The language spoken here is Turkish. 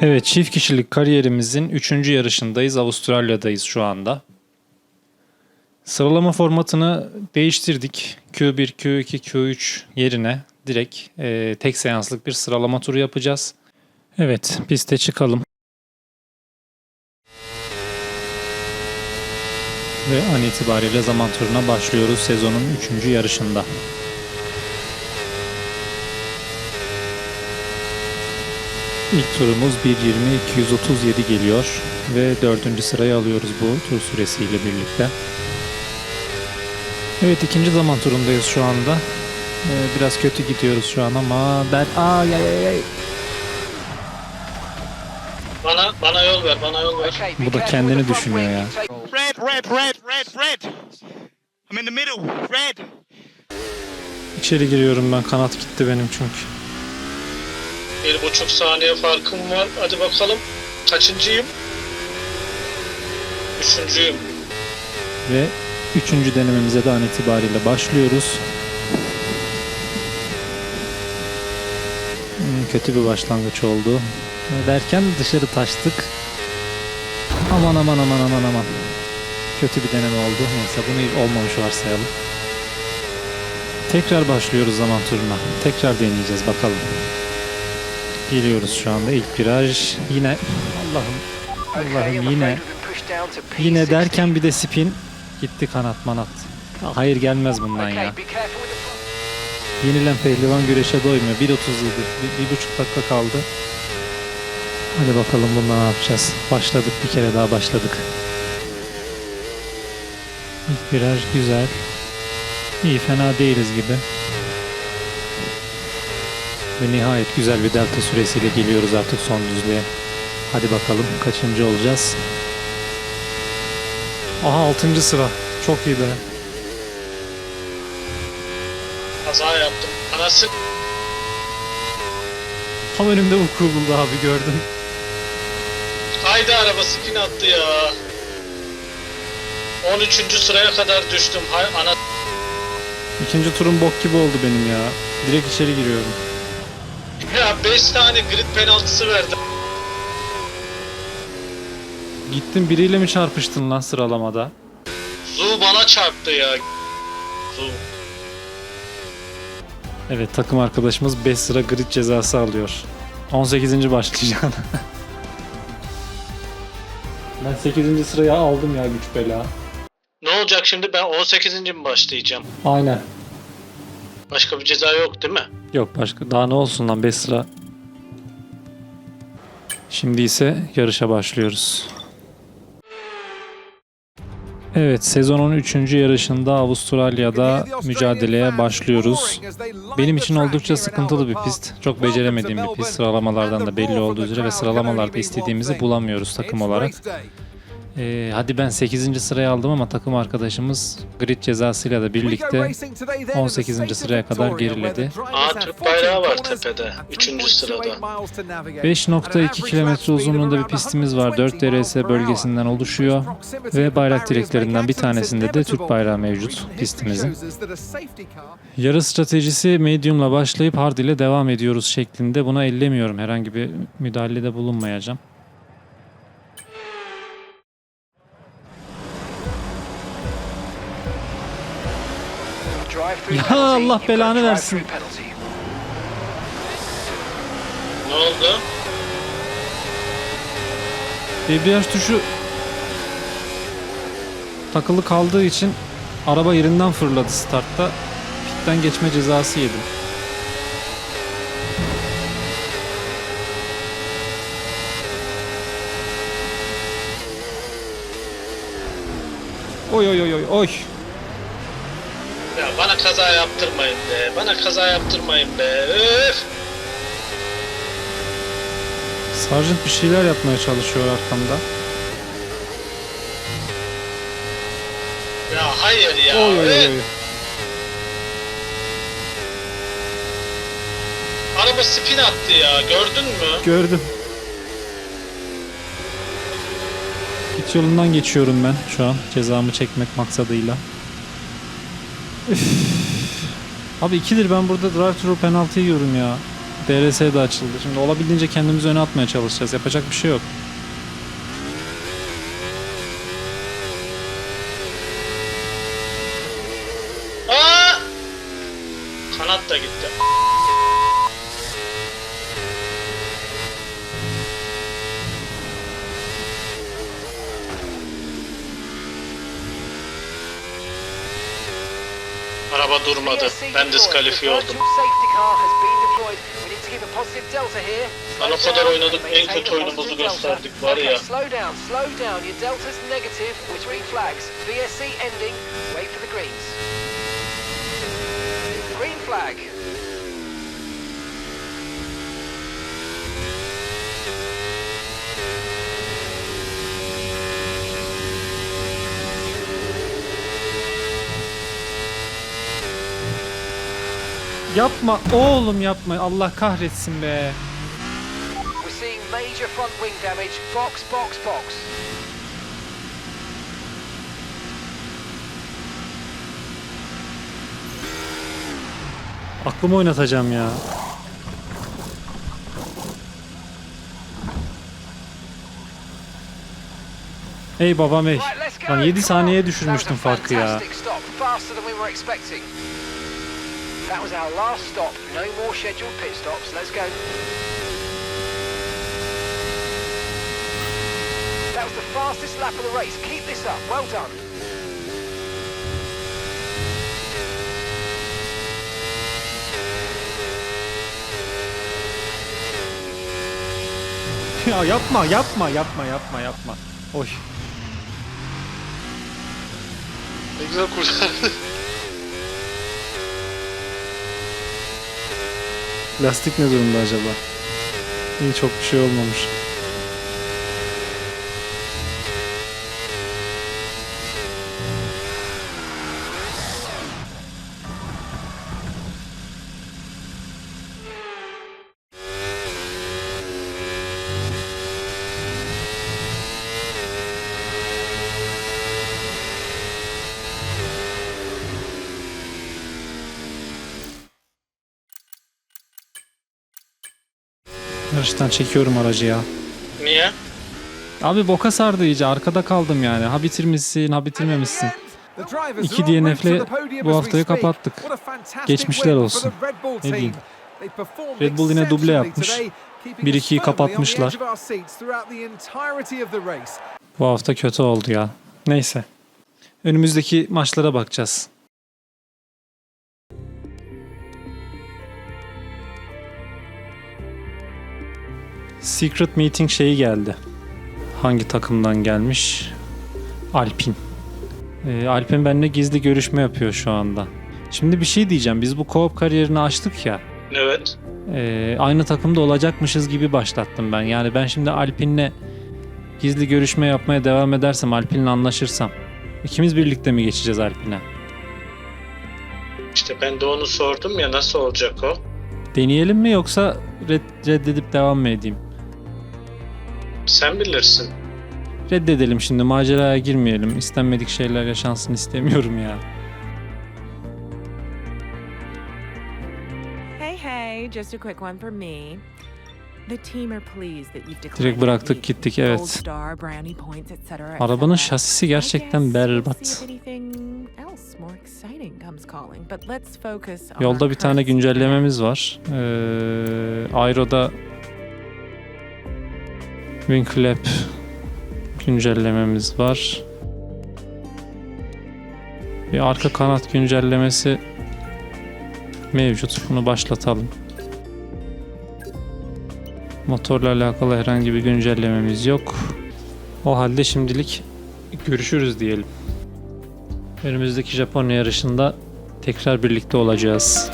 Evet çift kişilik kariyerimizin 3. yarışındayız. Avustralya'dayız şu anda. Sıralama formatını değiştirdik. Q1, Q2, Q3 yerine direkt e, tek seanslık bir sıralama turu yapacağız. Evet piste çıkalım. Ve an itibariyle zaman turuna başlıyoruz sezonun 3. yarışında. İlk turumuz 1.20-237 geliyor ve dördüncü sırayı alıyoruz bu tur süresiyle birlikte. Evet ikinci zaman turundayız şu anda. Ee, biraz kötü gidiyoruz şu an ama ben... Ay ay ay ay. Bana bana yol ver, bana yol ver. Bu da kendini düşünüyor ya. Red, red, red, red, red. I'm in the middle. Red. İçeri giriyorum ben kanat gitti benim çünkü. Bir buçuk saniye farkım var. Hadi bakalım. Kaçıncıyım? Üçüncüyüm. Ve üçüncü denememize de an itibariyle başlıyoruz. Hmm, Kötü bir başlangıç oldu. Derken dışarı taştık. Aman aman aman aman aman. Kötü bir deneme oldu. Neyse bunu olmamış varsayalım. Tekrar başlıyoruz zaman turuna. Tekrar deneyeceğiz bakalım. Geliyoruz şu anda ilk viraj. Yine Allah'ım Allah'ım yine Yine derken bir de spin gitti kanat manat. Hayır gelmez bundan ya. Yenilen pehlivan güreşe doymuyor. 1.37 bir, bir buçuk dakika kaldı. Hadi bakalım bunda ne yapacağız. Başladık bir kere daha başladık. İlk viraj güzel. İyi fena değiliz gibi. Ve nihayet güzel bir delta süresiyle geliyoruz artık son düzlüğe. Hadi bakalım kaçıncı olacağız. Aha 6. sıra. Çok iyi be. Kaza yaptım. Anası Tam önümde vuku buldu abi gördüm. haydi araba spin attı ya. 13. sıraya kadar düştüm. Hay ana İkinci turum bok gibi oldu benim ya. Direkt içeri giriyorum. Ya 5 tane grid penaltısı verdi. Gittin biriyle mi çarpıştın lan sıralamada? Zu bana çarptı ya. Zu. Evet takım arkadaşımız 5 sıra grid cezası alıyor. 18. başlayacağım. ben 8. sıraya aldım ya güç bela. Ne olacak şimdi ben 18. mi başlayacağım? Aynen. Başka bir ceza yok değil mi? Yok başka daha ne olsun lan 5 sıra. Şimdi ise yarışa başlıyoruz. Evet sezonun 3. yarışında Avustralya'da mücadeleye başlıyoruz. Benim için oldukça sıkıntılı bir pist. Çok beceremediğim bir pist. Sıralamalardan da belli olduğu üzere ve sıralamalarda istediğimizi bulamıyoruz takım olarak. Ee, hadi ben 8. sıraya aldım ama takım arkadaşımız grid cezasıyla da birlikte 18. sıraya kadar geriledi. Aa Türk bayrağı var tepede. 3. sırada. 5.2 kilometre uzunluğunda bir pistimiz var. 4 DRS bölgesinden oluşuyor. Ve bayrak direklerinden bir tanesinde de Türk bayrağı mevcut pistimizin. Yarı stratejisi medium'la başlayıp hard ile devam ediyoruz şeklinde. Buna ellemiyorum. Herhangi bir müdahalede bulunmayacağım. Ya Allah belanı versin. Ne oldu? Debriyaj tuşu takılı kaldığı için araba yerinden fırladı startta. Pitten geçme cezası yedim. Oy oy oy oy oy. Bana kaza yaptırmayın be. Bana kaza yaptırmayın be. Öf. Sargent bir şeyler yapmaya çalışıyor arkamda. Ya hayır ya. Oy oy oy. Araba spin attı ya. Gördün mü? Gördüm. Git yolundan geçiyorum ben şu an cezamı çekmek maksadıyla. Üf. Abi ikidir ben burada drive thru penaltı yiyorum ya. DRS de açıldı. Şimdi olabildiğince kendimizi öne atmaya çalışacağız. Yapacak bir şey yok. Aa! Kanat da gitti. Araba durmadı. Ben diskalifiye oldum. Lan o kadar oynadık, en kötü oyunumuzu gösterdik var ya. Slow down, Yapma oğlum yapma. Allah kahretsin be. Box, box, box. Aklımı oynatacağım ya. Ey babam ey. Lan 7 Come saniyeye düşürmüştüm farkı ya. That was our last stop. No more scheduled pit stops. Let's go. That was the fastest lap of the race. Keep this up. Well done. Ya yapma yapma yapma yapma yapma. Oy. Ne güzel kurtardı. Lastik ne durumda acaba? İyi çok bir şey olmamış. Yarıştan çekiyorum aracı ya. Niye? Abi boka sardı iyice. Arkada kaldım yani. Ha bitirmişsin, ha bitirmemişsin. İki DNF'le bu haftayı kapattık. Geçmişler olsun. Ne diyeyim? Red Bull yine duble yapmış. 1-2'yi kapatmışlar. Bu hafta kötü oldu ya. Neyse. Önümüzdeki maçlara bakacağız. Secret Meeting şeyi geldi. Hangi takımdan gelmiş? Alpin. Ee, Alpin benimle gizli görüşme yapıyor şu anda. Şimdi bir şey diyeceğim. Biz bu co-op kariyerini açtık ya. Evet. Ee, aynı takımda olacakmışız gibi başlattım ben. Yani ben şimdi Alpin'le gizli görüşme yapmaya devam edersem, Alpin'le anlaşırsam ikimiz birlikte mi geçeceğiz Alpin'e? İşte ben de onu sordum ya nasıl olacak o? Deneyelim mi yoksa red- reddedip devam mı edeyim? Sen bilirsin. Reddedelim şimdi maceraya girmeyelim. İstenmedik şeyler yaşansın istemiyorum ya. Hey, hey, just a quick one for me. The team are pleased that you've declared Direkt bıraktık gittik evet. Arabanın şasisi gerçekten berbat. Yolda bir tane güncellememiz var. Ee, Aero'da Wing Flap güncellememiz var. Bir arka kanat güncellemesi mevcut. Bunu başlatalım. Motorla alakalı herhangi bir güncellememiz yok. O halde şimdilik görüşürüz diyelim. Önümüzdeki Japonya yarışında tekrar birlikte olacağız.